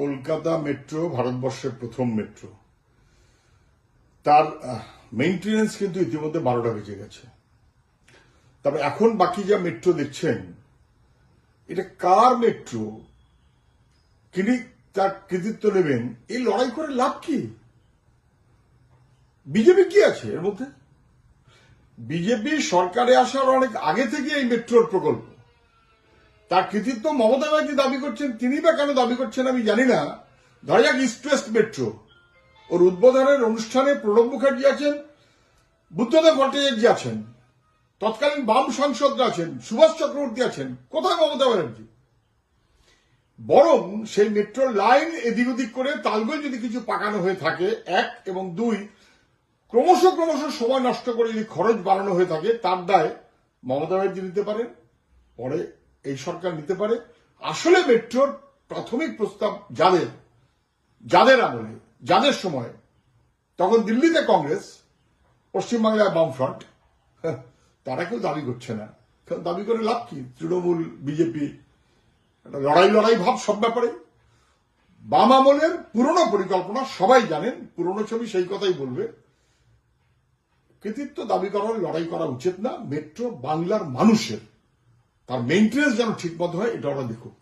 Kolkata metro, ভারতবর্ষের প্রথম metro. তার মেইনটেনেন্স কিন্তু ইতিমধ্যে বারোটা বেজে গেছে। তবে এখন বাকি যা মেট্রো দেখছেন, এটা কার মেট্রো? তিনি তার কৃতিত্ব নেবেন। এই লড়াই করে লাভ কি? বিজেপি কি আছে এর মধ্যে? বিজেপি সরকারে আসার অনেক আগে থেকে এই মেট্রোর প্রকল্প। তার কৃতিত্ব মমতা ব্যানার্জি দাবি করছেন তিনি বা কেন দাবি করছেন আমি জানি না। ধরা যাক ইস্ট ওয়েস্ট মেট্রো ওর উদ্বোধনের অনুষ্ঠানে প্রণব মুখার্জি আছেন, বুদ্ধদেব ভট্টাচার্য আছেন, তৎকালীন বাম সাংসদরা আছেন, সুভাষ চক্রবর্তী আছেন। কোথায় মমতা ব্যানার্জি? বরং সেই মেট্রো লাইন এদিক ওদিক করে তালগোল যদি কিছু পাকানো হয়ে থাকে, এক এবং দুই, ক্রমশ ক্রমশ সময় নষ্ট করে যদি খরচ বাড়ানো হয়ে থাকে, তার দায় মমতা ব্যানার্জি নিতে পারেন। পরে এই সরকার নিতে পারে। আসলে মেট্রোর প্রাথমিক প্রস্তাব যাদের যাদের আমলে যাদের সময় তখন দিল্লিতে কংগ্রেস পশ্চিমবাংলায় বামফ্রন্ট হ্যাঁ, তারা কেউ দাবি করছে না। কারণ দাবি করে লাভ কি? তৃণমূল বিজেপি লড়াই লড়াই ভাব সব ব্যাপারে। বাম আমলের পুরনো পরিকল্পনা সবাই জানেন পুরনো ছবি সেই কথাই বলবে। কৃতিত্ব দাবি করার লড়াই করা উচিত না। মেট্রো বাংলার মানুষের তার মেনটেন্স যেন ঠিক মতো হয় এটা ওরা দেখুক